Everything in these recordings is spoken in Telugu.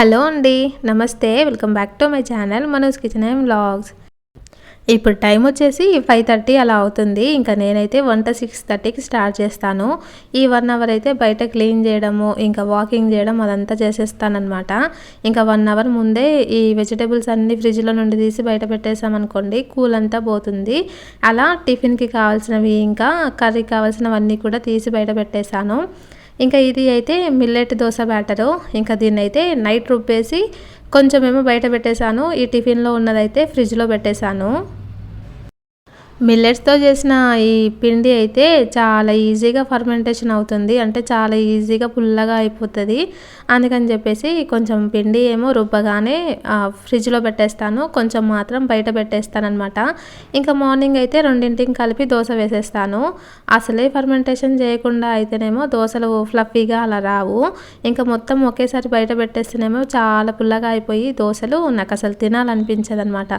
హలో అండి namaste. Welcome back to my channel Manoj kitchen and vlogs. ఇప్పుడు టైం వచ్చేసి ఫైవ్ థర్టీ అలా అవుతుంది. ఇంకా నేనైతే వంట సిక్స్ థర్టీకి స్టార్ట్ చేస్తాను. ఈ వన్ అవర్ అయితే బయట క్లీన్ చేయడము ఇంకా వాకింగ్ చేయడం అదంతా చేసేస్తానమాట ఇంకా వన్ అవర్ ముందే ఈ వెజిటేబుల్స్ అన్ని ఫ్రిడ్జ్లో నుండి తీసి బయట పెట్టేసామనుకోండి కూల్ అంతా పోతుంది. అలా టిఫిన్కి కావాల్సినవి ఇంకా కర్రీ కావాల్సినవన్నీ కూడా తీసి బయట పెట్టేశాను. ఇంకా ఇది అయితే మిల్లెట్ దోశ బ్యాటరు ఇంకా దీన్ని అయితే నైట్ రుబ్బేసి కొంచెమేమో బయట పెట్టేశాను. ఈ టిఫిన్లో ఉన్నదైతే ఫ్రిడ్జ్లో పెట్టేశాను. మిల్లెట్స్తో చేసిన ఈ పిండి అయితే చాలా ఈజీగా ఫర్మెంటేషన్ అవుతుంది. అంటే చాలా ఈజీగా పుల్లగా అయిపోతుంది. అందుకని చెప్పేసి కొంచెం పిండి ఏమో రుబ్బగానే ఫ్రిడ్జ్లో పెట్టేస్తాను. కొంచెం మాత్రం బయట పెట్టేస్తాను అనమాట ఇంకా మార్నింగ్ అయితే రెండింటికి కలిపి దోశ వేసేస్తాను. అసలే ఫర్మెంటేషన్ చేయకుండా అయితేనేమో దోశలు ఫ్లఫీగా అలా రావు. ఇంకా మొత్తం ఒకేసారి బయట పెట్టేస్తేనేమో చాలా పుల్లగా అయిపోయి దోశలు నాకు అసలు తినాలనిపించదనమాట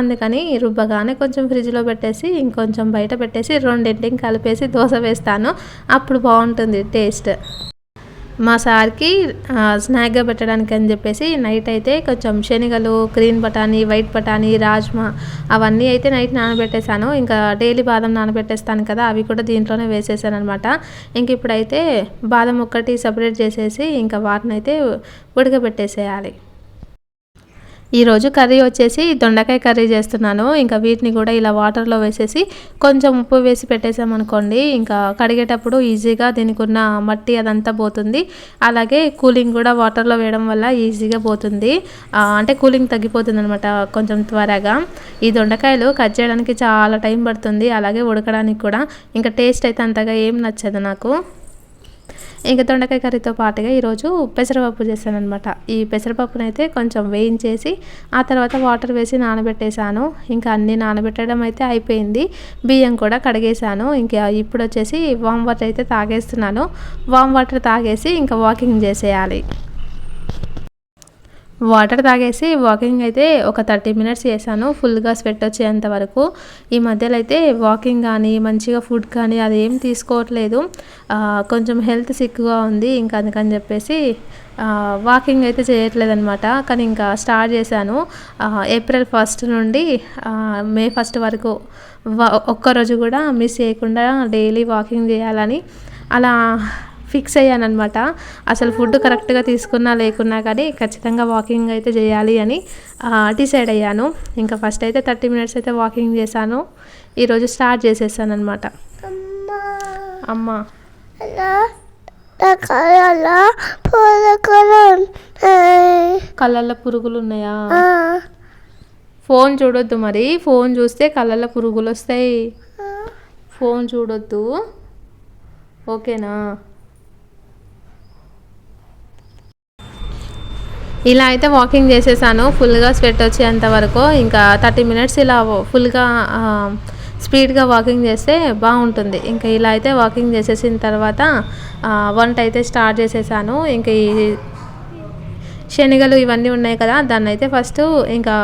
అందుకని రుబ్బగానే కొంచెం ఫ్రిడ్జ్లో పెట్టేసి పెట్టేసి ఇంకొంచెం బయట పెట్టేసి రెండింటికి కలిపేసి దోశ వేస్తాను. అప్పుడు బాగుంటుంది టేస్ట్. మా సార్కి స్నాక్గా పెట్టడానికి అని చెప్పేసి నైట్ అయితే కొంచెం శనగలు గ్రీన్ బఠానీ వైట్ బఠానీ రాజ్మా అవన్నీ అయితే నైట్ నానబెట్టేశాను. ఇంకా డైలీ బాదం నానబెట్టేస్తాను కదా అవి కూడా దీంట్లోనే వేసేసాను అనమాట ఇంక ఇప్పుడైతే బాదం ఒక్కటి సపరేట్ చేసేసి ఇంకా వాటిని అయితే ఉడకబెట్టేసేయాలి. ఈరోజు కర్రీ వచ్చేసి దొండకాయ కర్రీ చేస్తున్నాను. ఇంకా వీటిని కూడా ఇలా వాటర్లో వేసేసి కొంచెం ఉప్పు వేసి పెట్టేసామనుకోండి ఇంకా కడిగేటప్పుడు ఈజీగా దీనికి ఉన్న మట్టి అదంతా పోతుంది. అలాగే కూలింగ్ కూడా వాటర్లో వేయడం వల్ల ఈజీగా పోతుంది. అంటే కూలింగ్ తగ్గిపోతుంది అనమాట కొంచెం త్వరగా. ఈ దొండకాయలు కట్ చేయడానికి చాలా టైం పడుతుంది. అలాగే ఉడకడానికి కూడా. ఇంకా టేస్ట్ అయితే అంతగా ఏం నచ్చదు నాకు. ఇంకా దొండకాయ కర్రీతో పాటుగా ఈరోజు పెసరపప్పు చేశాను అనమాట ఈ పెసరపప్పునైతే కొంచెం వేయించేసి ఆ తర్వాత వాటర్ వేసి నానబెట్టేశాను. ఇంకా అన్నీ నానబెట్టడం అయితే అయిపోయింది. బియ్యం కూడా కడిగేశాను. ఇంకా ఇప్పుడు వచ్చేసి వామ్ వాటర్ అయితే తాగేస్తున్నాను. వామ్ వాటర్ తాగేసి ఇంకా వాకింగ్ చేసేయాలి. వాటర్ తాగేసి వాకింగ్ అయితే ఒక థర్టీ మినిట్స్ చేశాను. ఫుల్గా స్వెట్ వచ్చేంత వరకు. ఈ మధ్యలో అయితే వాకింగ్ కానీ మంచిగా ఫుడ్ కానీ అది ఏం తీసుకోవట్లేదు. కొంచెం హెల్త్ సిక్గా ఉంది ఇంకా అందుకని చెప్పేసి వాకింగ్ అయితే చేయట్లేదు అనమాట కానీ ఇంకా స్టార్ట్ చేశాను. ఏప్రిల్ ఫస్ట్ నుండి మే ఫస్ట్ వరకు ఒక్కరోజు కూడా మిస్ చేయకుండా డైలీ వాకింగ్ చేయాలని అలా ఫిక్స్ అయ్యాను అనమాట అసలు ఫుడ్ కరెక్ట్గా తీసుకున్నా లేకున్నా కానీ ఖచ్చితంగా వాకింగ్ అయితే చేయాలి అని డిసైడ్ అయ్యాను. ఇంకా ఫస్ట్ అయితే థర్టీ మినిట్స్ అయితే వాకింగ్ చేశాను. ఈరోజు స్టార్ట్ చేసేసాను అనమాట అమ్మా. కళ్ళల్లో పురుగులు ఉన్నాయా? ఫోన్ చూడొద్దు మరి. ఫోన్ చూస్తే కళ్ళల్లో పురుగులు వస్తాయి. ఫోన్ చూడొద్దు. ఓకేనా? ఇలా అయితే వాకింగ్ చేసేసాను. ఫుల్గా స్వెట్ వచ్చేంత వరకు. ఇంకా థర్టీ మినిట్స్ ఇలా ఫుల్గా స్పీడ్గా వాకింగ్ చేస్తే బాగుంటుంది. ఇంకా ఇలా అయితే వాకింగ్ చేసేసిన తర్వాత వంట అయితే స్టార్ట్ చేసేసాను. ఇంకా ఈ శనగలు ఇవన్నీ ఉన్నాయి కదా దాన్ని అయితే ఫస్ట్ ఇంకా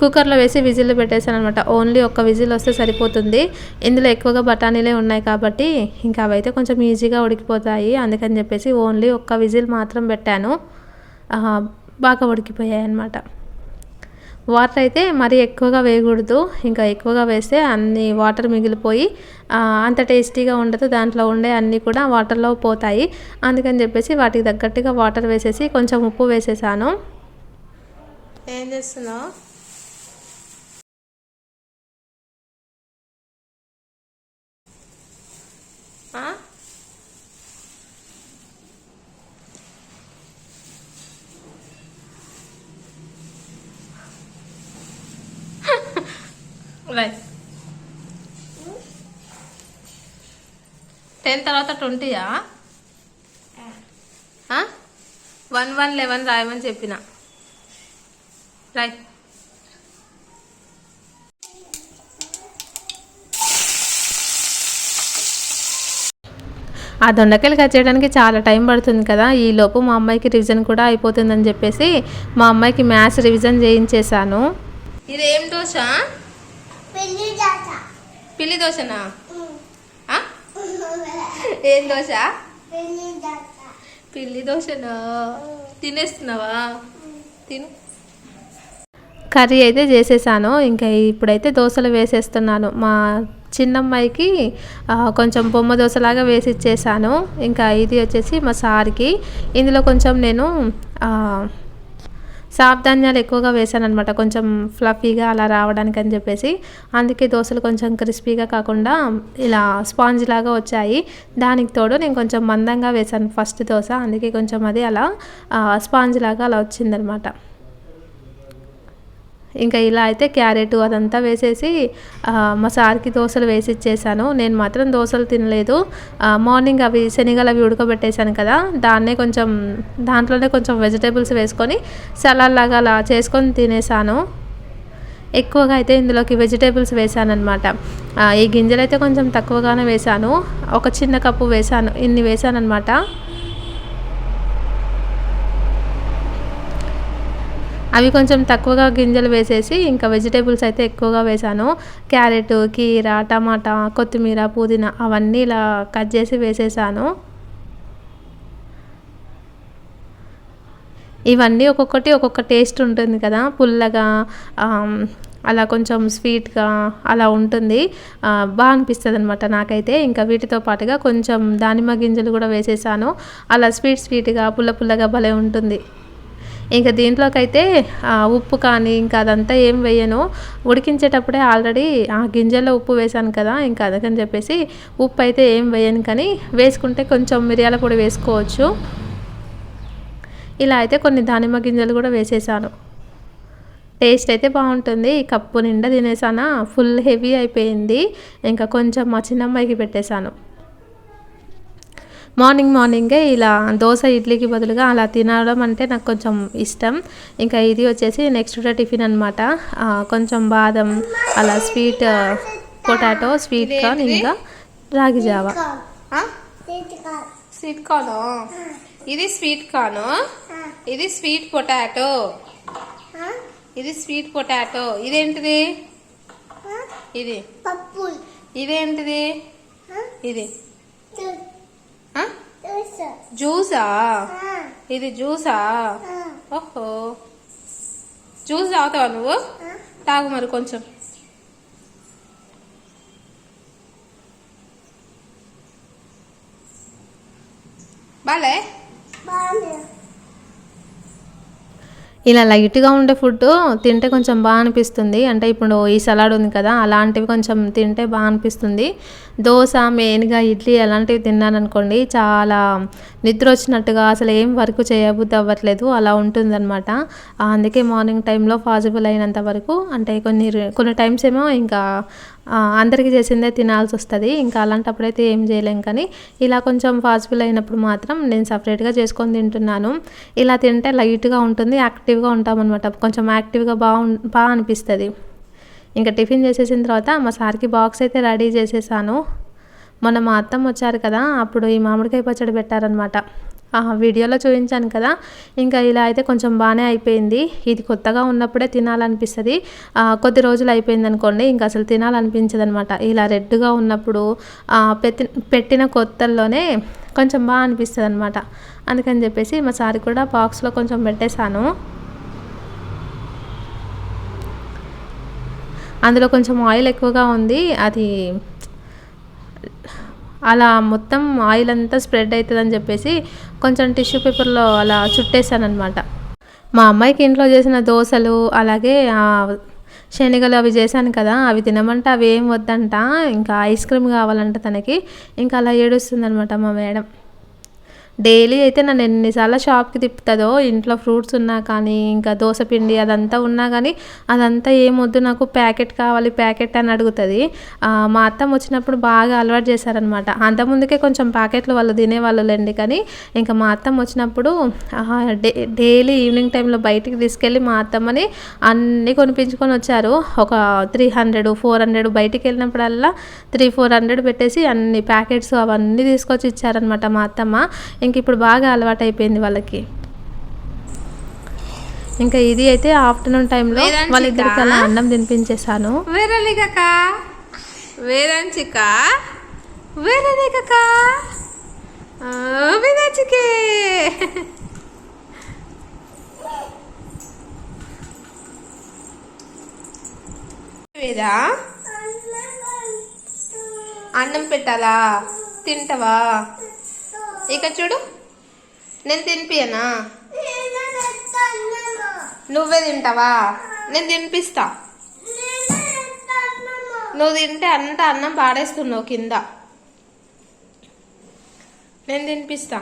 కుక్కర్లో వేసి విజిల్ పెట్టేశాను అనమాట ఓన్లీ ఒక్క విజిల్ వస్తే సరిపోతుంది. ఇందులో ఎక్కువగా బఠానీలే ఉన్నాయి కాబట్టి ఇంకా అవైతే కొంచెం ఈజీగా ఉడికిపోతాయి. అందుకని చెప్పేసి ఓన్లీ ఒక్క విజిల్ మాత్రం పెట్టాను. బాగా ఉడికిపోయాయి అన్నమాట వాటర్ అయితే మరీ ఎక్కువగా వేయకూడదు. ఇంకా ఎక్కువగా వేస్తే అన్ని వాటర్ మిగిలిపోయి అంత టేస్టీగా ఉండదు. దాంట్లో ఉండే అన్నీ కూడా వాటర్లో పోతాయి. అందుకని చెప్పేసి వాటికి తగ్గట్టుగా వాటర్ వేసేసి కొంచెం ఉప్పు వేసేసాను. ఏం చేస్తున్నావు? రైట్ టెన్ తర్వాత ట్వంటీయా వన్ వన్ లెవెన్ రాయమని చెప్పిన. రైట్ ఆ దొండకాయలు కట్ చేయడానికి చాలా టైం పడుతుంది కదా. ఈ లోపు మా అమ్మాయికి రివిజన్ కూడా అయిపోతుందని చెప్పేసి మా అమ్మాయికి మ్యాథ్స్ రివిజన్ చేయించేశాను. ఇదేం దోశ పిల్లి దోశనా? ఏం దోశ? పిల్లి దోశనా? తినేస్తున్నావా? తిను. కర్రీ అయితే చేసేసాను. ఇంకా ఇప్పుడైతే దోశలు వేసేస్తున్నాను. మా చిన్నమ్మాయికి కొంచెం బొమ్మ దోశలాగా వేసి ఇచ్చేసాను. ఇంకా ఇది వచ్చేసి మా సార్కి. ఇందులో కొంచెం నేను సాబ్ధాన్యాలు ఎక్కువగా వేసాను అనమాట కొంచెం ఫ్లఫీగా అలా రావడానికి అని చెప్పేసి. అందుకే దోశలు కొంచెం క్రిస్పీగా కాకుండా ఇలా స్పాంజ్ లాగా వచ్చాయి. దానికి తోడు నేను కొంచెం మందంగా వేసాను ఫస్ట్ దోశ. అందుకే కొంచెం అది అలా స్పాంజ్ లాగా అలా వచ్చిందనమాట ఇంకా ఇలా అయితే క్యారెట్ అదంతా వేసేసి మా సార్కి దోశలు వేసి ఇచ్చేసాను నేను మాత్రం దోశలు తినలేదు. మార్నింగ్ అవి శనగలు అవి ఉడకబెట్టేశాను కదా దాన్నే కొంచెం దాంట్లోనే కొంచెం వెజిటేబుల్స్ వేసుకొని సలాడ్ లాగా అలా చేసుకొని తినేసాను. ఎక్కువగా అయితే ఇందులోకి వెజిటేబుల్స్ వేసాను అనమాట ఈ గింజలు అయితే కొంచెం తక్కువగానే వేసాను. ఒక చిన్న కప్పు వేసాను ఇన్ని వేసాను అనమాట అవి కొంచెం తక్కువగా గింజలు వేసేసి ఇంకా వెజిటేబుల్స్ అయితే ఎక్కువగా వేసాను. క్యారెట్ కీర టమాటా కొత్తిమీర పుదీనా అవన్నీ ఇలా కట్ చేసి వేసేసాను. ఇవన్నీ ఒక్కొక్కటి ఒక్కొక్క టేస్ట్ ఉంటుంది కదా. పుల్లగా అలా కొంచెం స్వీట్గా అలా ఉంటుంది. బాగా అనిపిస్తుంది అనమాట నాకైతే. ఇంకా వీటితో పాటుగా కొంచెం దానిమ్మ గింజలు కూడా వేసేసాను. అలా స్వీట్ స్వీట్గా పుల్ల పుల్లగా భలే ఉంటుంది. ఇంకా దీంట్లోకైతే ఉప్పు కానీ ఇంకా అదంతా ఏం వేయను. ఉడికించేటప్పుడే ఆల్రెడీ ఆ గింజల్లో ఉప్పు వేసాను కదా ఇంకా అదకని చెప్పేసి ఉప్పు అయితే ఏం వేయను కానీ వేసుకుంటే కొంచెం మిరియాల పొడి వేసుకోవచ్చు. ఇలా అయితే కొన్ని దానిమ్మ గింజలు కూడా వేసేసాను. టేస్ట్ అయితే బాగుంటుంది. కప్పు నిండా తినేసానా ఫుల్ హెవీ అయిపోయింది. ఇంకా కొంచెం మా చిన్నమ్మాయికి పెట్టేశాను. మార్నింగ్ మార్నింగే ఇలా దోశ ఇడ్లీకి బదులుగా అలా తినడం అంటే నాకు కొంచెం ఇష్టం. ఇంకా ఇది వచ్చేసి నెక్స్ట్ డే టిఫిన్ అనమాట కొంచెం బాదం అలా స్వీట్ పొటాటో స్వీట్ కార్న్ ఇంకా రాగి జావా. Sweet corn. ఇది స్వీట్ కార్న్? ఇది స్వీట్ పొటాటో. ఇది స్వీట్ పొటాటో. ఇదేంటిది? ఇది. పప్పు ఇదేంటిది? ఇది. జ్యూసా? ఇది జ్యూసా? ఓహో. జ్యూస్ తాగుతావా నువ్వు? తాగు మరి కొంచెం. బాలే? బాగుంది. ఇలా లైట్గా ఉండే ఫుడ్ తింటే కొంచెం బాగా అనిపిస్తుంది. అంటే ఇప్పుడు ఈ సలాడ్ ఉంది కదా అలాంటివి కొంచెం తింటే బాగా అనిపిస్తుంది. దోశ మెయిన్గా ఇడ్లీ అలాంటివి తిన్నాను అనుకోండి చాలా నిద్ర వచ్చినట్టుగా అసలు ఏం వర్క్ చేయబుద్ధి అవ్వట్లేదు అలా ఉంటుందన్నమాట. అందుకే మార్నింగ్ టైంలో పాసిబుల్ అయినంత వరకు అంటే కొన్ని కొన్ని టైమ్స్ ఏమో ఇంకా అందరికీ చేసిందే తినాల్సి వస్తుంది. ఇంకా అలాంటప్పుడైతే ఏం చేయలేం కానీ ఇలా కొంచెం పాసిబుల్ అయినప్పుడు మాత్రం నేను సపరేట్గా చేసుకొని తింటున్నాను. ఇలా తింటే లైట్గా ఉంటుంది యాక్టివ్గా ఉంటామన్నమాట. కొంచెం యాక్టివ్గా బాగు బాగా అనిపిస్తుంది. ఇంకా టిఫిన్ చేసేసిన తర్వాత మా సార్కి బాక్స్ అయితే రెడీ చేసేసాను. మొన్న మా అత్తమ్మ వచ్చారు కదా అప్పుడు ఈ మామిడికాయ పచ్చడి పెట్టారనమాట వీడియోలో చూపించాను కదా ఇంకా ఇలా అయితే కొంచెం బాగానే అయిపోయింది. ఇది కొత్తగా ఉన్నప్పుడే తినాలనిపిస్తుంది. కొద్ది రోజులు అయిపోయింది అనుకోండి ఇంకా అసలు తినాలనిపించదు అనమాట ఇలా రెడ్గా ఉన్నప్పుడు పెట్టి పెట్టిన కొత్తల్లోనే కొంచెం బాగా అనిపిస్తుంది అనమాట అందుకని చెప్పేసి మా సారి కూడా బాక్స్లో కొంచెం పెట్టేశాను. అందులో కొంచెం ఆయిల్ ఎక్కువగా ఉంది. అది అలా మొత్తం ఆయిల్ అంతా స్ప్రెడ్ అవుతుందని చెప్పేసి కొంచెం టిష్యూ పేపర్లో అలా చుట్టేసాను అనమాట మా అమ్మాయికి ఇంట్లో చేసిన దోశలు అలాగే శనగలు అవి చేశాను కదా అవి తినమంటే అవి ఏం వద్దంట ఇంకా ఐస్ క్రీమ్ కావాలంట తనకి ఇంకా అలా ఏడుస్తుంది అనమాట మా మేడం. డైలీ అయితే నన్ను ఎన్నిసార్లు షాప్కి తిప్పుతుందో ఇంట్లో ఫ్రూట్స్ ఉన్నా కానీ ఇంకా దోశ పిండి అదంతా ఉన్నా కానీ అదంతా ఏమొద్దు నాకు ప్యాకెట్ కావాలి ప్యాకెట్ అని అడుగుతుంది. మా అత్తమ్మ వచ్చినప్పుడు బాగా అలవాటు చేశారనమాట అంతకుముందుకే కొంచెం ప్యాకెట్లు వాళ్ళు తినేవాళ్ళు కానీ ఇంకా మా అత్తమ్మ వచ్చినప్పుడు డే డైలీ ఈవినింగ్ టైంలో బయటికి తీసుకెళ్ళి మా అత్తమ్మని అన్నీ కొనిపించుకొని వచ్చారు. ఒక త్రీ హండ్రెడ్ ఫోర్ హండ్రెడ్ బయటికి వెళ్ళినప్పుడల్లా త్రీ ఫోర్ హండ్రెడ్ పెట్టేసి అన్ని ప్యాకెట్స్ అవన్నీ తీసుకొచ్చి ఇచ్చారనమాట మా అత్తమ్మ. ఇంక ఇప్పుడు బాగా అలవాటు అయిపోయింది వాళ్ళకి. ఇంకా ఇది అయితే ఆఫ్టర్నూన్ టైంలో? వాళ్ళిద్దరికి అలా అన్నం తినిపించేశాను. వేరలిగక? వేరంచిక? వేరలిగక? వినాచికే వేదా అన్నం పెట్టాలా? తింటావా? ఇక చూడు. నేను తినిపియనా నువ్వే తింటావా? నేను తినిపిస్తా. నువ్వు తింటే అంత అన్నం పాడేస్తున్నావు కింద. నేను తినిపిస్తా.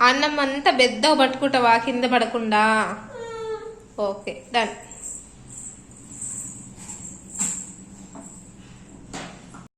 అన్నం అంతా పెద్దగా పట్టుకుంటావా? కింద పడకుండా? Okay, done.